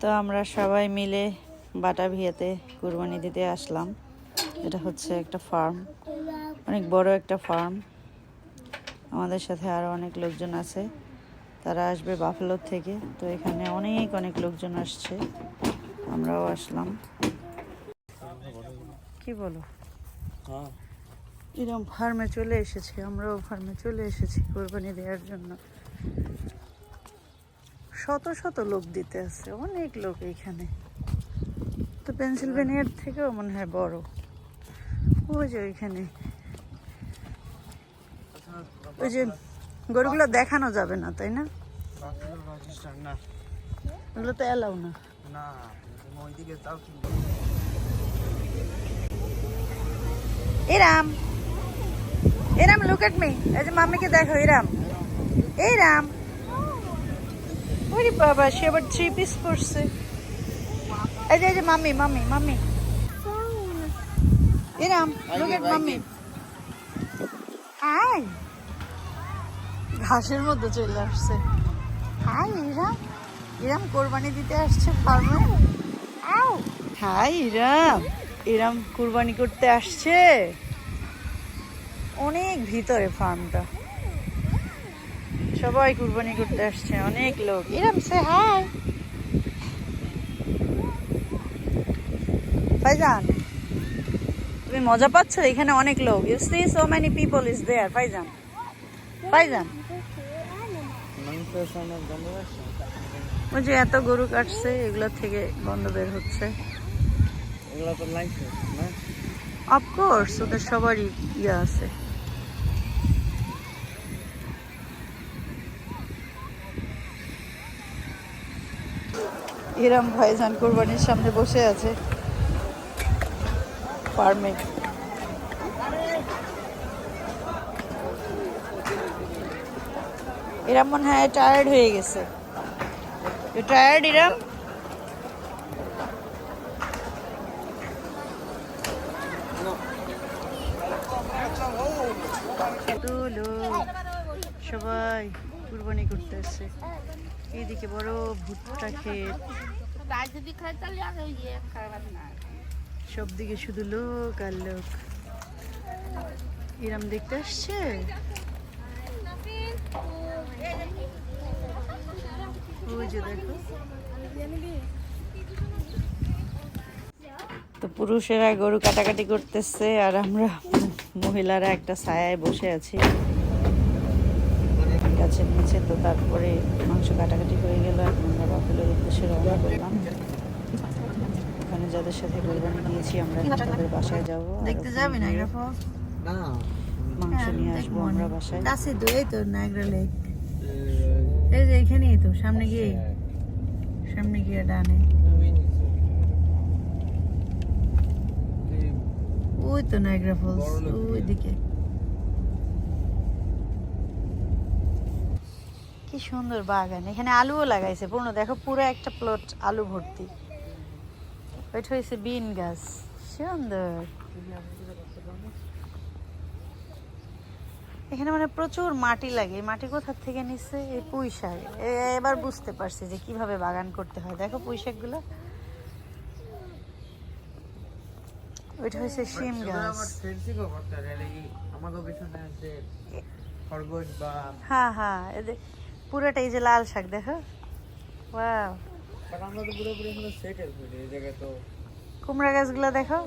তো আমরা সবাই মিলে বাটা ভিয়াতে কুরবানি দিতে আসলাম। এটা হচ্ছে একটা ফার্ম, অনেক বড় একটা ফার্ম। আমাদের সাথে আরও অনেক লোকজন আছে। তারা আসবে বাফেলোর থেকে। তো এখানে অনেক অনেক লোকজন আসছে। আমরাও আসলাম। কি বলো? এরকম ফার্মে চলে এসেছি আমরাও ফার্মে চলে এসেছি কোরবানি দেওয়ার জন্য। শত শত লোক দিতে আছে অনেক লোক এইখানে তো পেনসিলভেনিয়ার থেকেও মনে হয় বড়। ওই যে ওইখানে। ওই যে গরুগুলো দেখানো যাবে না তাই না? ওগুলো তো এলাও না। না ওইদিকে তাও এরাম। এরাম লুক এট মি এই যে মাম্মিকে দেখো, এরাম। এরাম। ওরে বাবা, সে আবার থ্রি পিস পরছে। এই যে এই যে মাম্মি মাম্মি মাম্মি। এরাম লুক এট মাম্মি। হাই ঘাসের মধ্যে চলে আসছে। হাই ইরাম ইরাম কোরবানি দিতে আসছে ফার্মে আও। হাই ইরাম ইরাম কুরবানি করতে আসছে। অনেক ভিতরে ফার্মটা। সবাই কুরবানি করতে আসছে অনেক লোক। ইরাম সে হাই। ফাইজান তুমি মজা পাচ্ছ? এখানে অনেক লোক। You see so many people is there Faizan. Faizan. যে এত গরু কাটছে এগুলো থেকে গন্ধ বের হচ্ছে। এগুলো তো লাগছে না? অফকোর্স ওদের সবারই ইয়ে আছে। ইরাম ভাইজান কোরবানির সামনে বসে আছে। ফার্মে ইরাম মনে হয় টায়ার্ড হয়ে গেছে। টায়ার্ড ইরাম? সবাই। কুরবানি করতে আসছে। এইদিকে বড় ভুট্টা না সব দিকে শুধু লোক আর লোক। এরাম দেখতে আসছে? তো পুরুষেরা গরু কাটাকাটি করতেছে আর আমরা মহিলারা একটা ছায়ায় বসে আছি। গাছের নিচে তো তারপরে মাংস কাটাকাটি হয়ে গেল এখন আমরা বাফেলোর উদ্দেশ্যে রওনা করলাম। ওখানে যাদের সাথে কোরবানি দিয়েছি আমরা তাদের বাসায় যাব। দেখতে যাবি না না মাংস নিয়ে আসব আমরা বাসায়। কাছে তো এই তো নাগরা লেক এই যে এখানেই তো সামনে গিয়ে সামনে গিয়ে ডানে। ওই তো নাগরা ফলস ওই দিকে। কি সুন্দর বাগান। এখানে আলুও লাগাইছে। পূর্ণ দেখো পুরো একটা প্লট আলু ভর্তি। ওইটা হয়েছে বিন গাছ। সুন্দর। এখানে মানে প্রচুর মাটি লাগে। মাটি কোথার থেকে নিচ্ছে? এই পুঁই শাক। এবার বুঝতে পারছি যে কীভাবে বাগান করতে হয়। দেখো পুঁই শাকগুলো। ওইটা হয়েছে শিম গাছ। হ্যাঁ হ্যাঁ এদের পুরোটা এই যে লাল শাক দেখো। ওয়াও কুমড়া গাছগুলো দেখো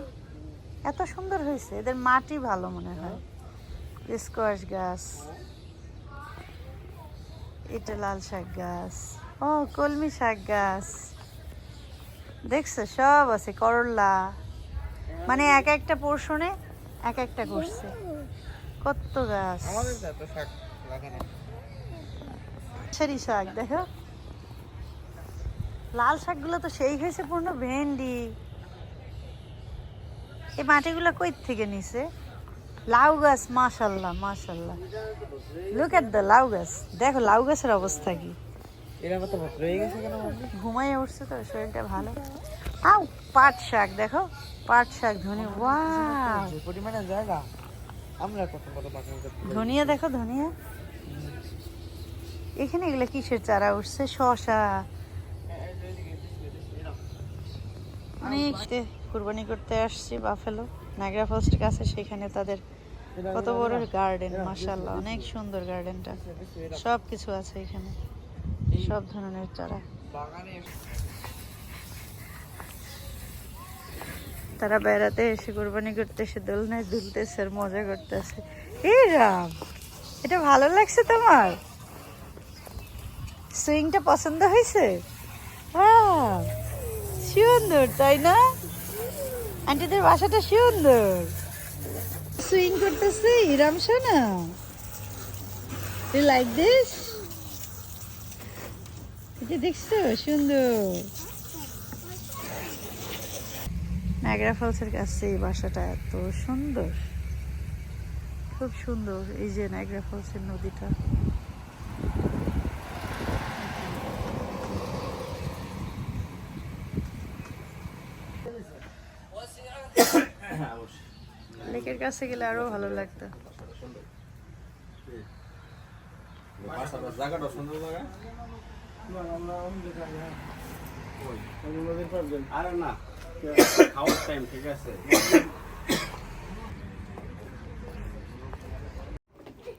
এত সুন্দর হয়েছে। এদের মাটি ভালো মনে হয়। স্কোয়াশ গাছ। এটা লাল শাক গাছ। ও কলমি শাক গাছ। দেখছ সব আছে করলা। মানে এক একটা পোর্শনে এক একটা করছে। কত গাছ। আমাদের তো শাক লাগানো সারি শাক দেখো। লাল শাকগুলো তো সেই হয়েছে পূর্ণ ভেন্ডি। এই মাটিগুলো কই থেকে নিছে? লাউ গাছ মাশাল্লাহ মাশাল্লাহ। লুক এট দ্য লাউ গাছ। দেখো লাউ গাছের অবস্থা কি? ঘুমাইয়ে উঠছে তো শরীরটা ভালো। আও পাট শাক দেখো। পাট শাক ধনে ওয়াও। পরিমাণে জায়গা। আমরা কত বড় বাগান ধনিয়া দেখো ধনিয়া। এখানে এগুলো কিসের চারা উঠছে? শশা। অনেক কুরবানি করতে আসছি বাফেলো। নাগরা ফলসের কাছে সেখানে তাদের কত বড় গার্ডেন মাশাল্লাহ অনেক সুন্দর গার্ডেনটা সব কিছু আছে এখানে, সব ধরনের চারা। তারা বেড়াতে এসে কোরবানি করতে এসে দোলনায় দুলতেছে আর মজা করতেছে। এই রাম, এটা ভালো লাগছে তোমার? সুইংটা পছন্দ হয়েছে? Wow, সুন্দর তাই না? আন্টিদের বাসাটা সুন্দর। সুইং করতেছে ইরাম সোনা। ইউ লাইক দিস এটা দেখছ সুন্দর। নাগরা ফলসের কাছে এই বাসাটা এত সুন্দর। খুব সুন্দর এই যে নাগরা ফলসের নদীটা। লেকের কাছে গেলে আরও ভালো লাগতো।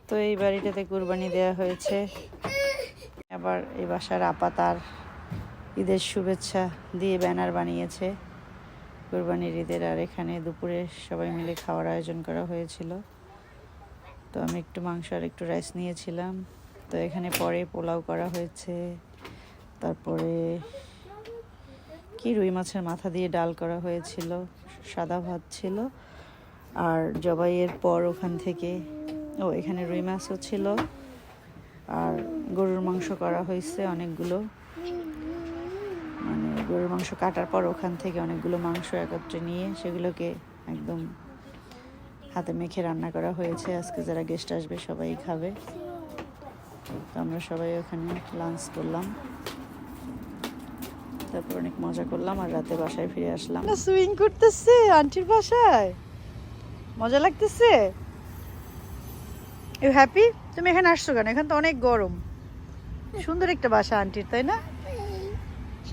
তো এই বাড়িটাতে কুরবানি দেওয়া হয়েছে। আবার এই বাসার আপা তার ঈদের শুভেচ্ছা দিয়ে ব্যানার বানিয়েছে। কুরবানির ঈদের আর এখানে দুপুরে সবাই মিলে খাওয়ার আয়োজন করা হয়েছিল। তো আমি একটু মাংস আর একটু রাইস নিয়েছিলাম। তো এখানে পরে পোলাও করা হয়েছে। তারপরে কি রুই মাছের মাথা দিয়ে ডাল করা হয়েছিল, সাদা ভাত ছিল। আর জবাইয়ের পর ওখান থেকে, ও এখানে রুই মাছও ছিল। আর গরুর মাংস করা হয়েছে অনেকগুলো। মানে গরুর মাংস কাটার পর ওখান থেকে অনেকগুলো মাংস একত্রে নিয়ে সেগুলোকে একদম হাতে মেখে রান্না করা হয়েছে। আজকে যারা গেস্ট আসবে সবাই খাবে। তো আমরা সবাই ওখানে লাঞ্চ করলাম। তারপর অনেক মজা করলাম আর রাতে বাসায় ফিরে আসলাম। সুইং করতেছে, আন্টির বাসায়। মজা লাগতেছে? ইউ হ্যাপি তুমি এখানে আসছো কেন? এখানে তো অনেক গরম। সুন্দর একটা বাসা, আন্টির, তাই না?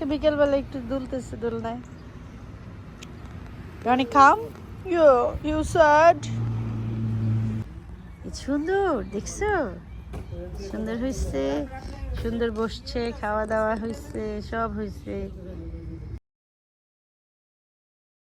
সে বিকেলবেলা একটু দুলতেছে দুলনায়। রানি খাম ইউ ইউ সাড সুন্দর, দেখছ? সুন্দর হয়েছে সুন্দর বসছে খাওয়া দাওয়া হয়েছে সব হয়েছে